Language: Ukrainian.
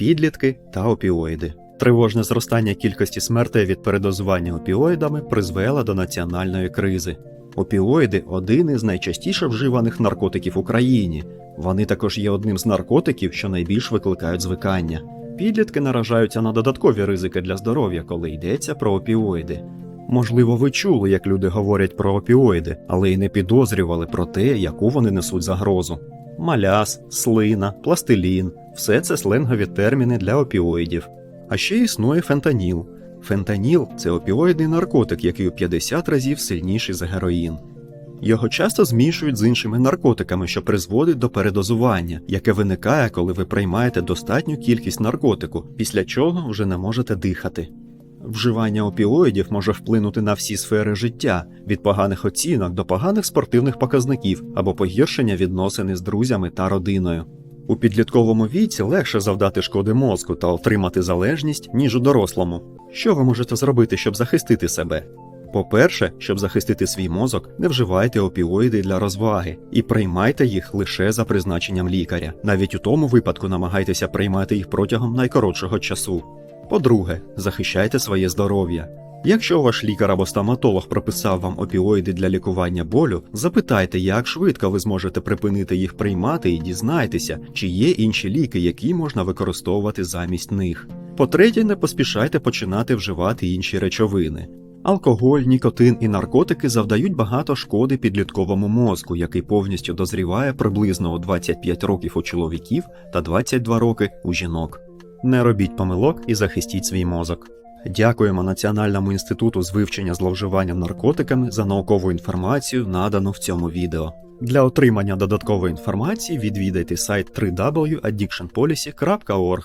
підлітки та опіоїди. Тривожне зростання кількості смертей від передозування опіоїдами призвело до національної кризи. Опіоїди один із найчастіше вживаних наркотиків в Україні. Вони також є одним з наркотиків, що найбільш викликають звикання. Підлітки наражаються на додаткові ризики для здоров'я, коли йдеться про опіоїди. Можливо, ви чули, як люди говорять про опіоїди, але й не підозрювали про те, яку вони несуть загрозу. Маляс, слина, пластилін все це сленгові терміни для опіоїдів. А ще існує фентаніл. Фентаніл це опіоїдний наркотик, який у 50 разів сильніший за героїн. Його часто змішують з іншими наркотиками, що призводить до передозування, яке виникає, коли ви приймаєте достатню кількість наркотику, після чого вже не можете дихати. Вживання опіоїдів може вплинути на всі сфери життя, від поганих оцінок до поганих спортивних показників або погіршення відносин із друзями та родиною. У підлітковому віці легше завдати шкоди мозку та отримати залежність, ніж у дорослому. Що ви можете зробити, щоб захистити себе? По-перше, щоб захистити свій мозок, не вживайте опіоїди для розваги і приймайте їх лише за призначенням лікаря. Навіть у тому випадку намагайтеся приймати їх протягом найкоротшого часу. По-друге, захищайте своє здоров'я. Якщо ваш лікар або стоматолог прописав вам опіоїди для лікування болю, запитайте, як швидко ви зможете припинити їх приймати і дізнайтеся, чи є інші ліки, які можна використовувати замість них. По-третє, не поспішайте починати вживати інші речовини. Алкоголь, нікотин і наркотики завдають багато шкоди підлітковому мозку, який повністю дозріває приблизно у 25 років у чоловіків та 22 роки у жінок. Не робіть помилок і захистіть свій мозок. Дякуємо Національному інституту з вивчення зловживання наркотиками за наукову інформацію, надану в цьому відео. Для отримання додаткової інформації відвідайте сайт www.addictionpolicy.org.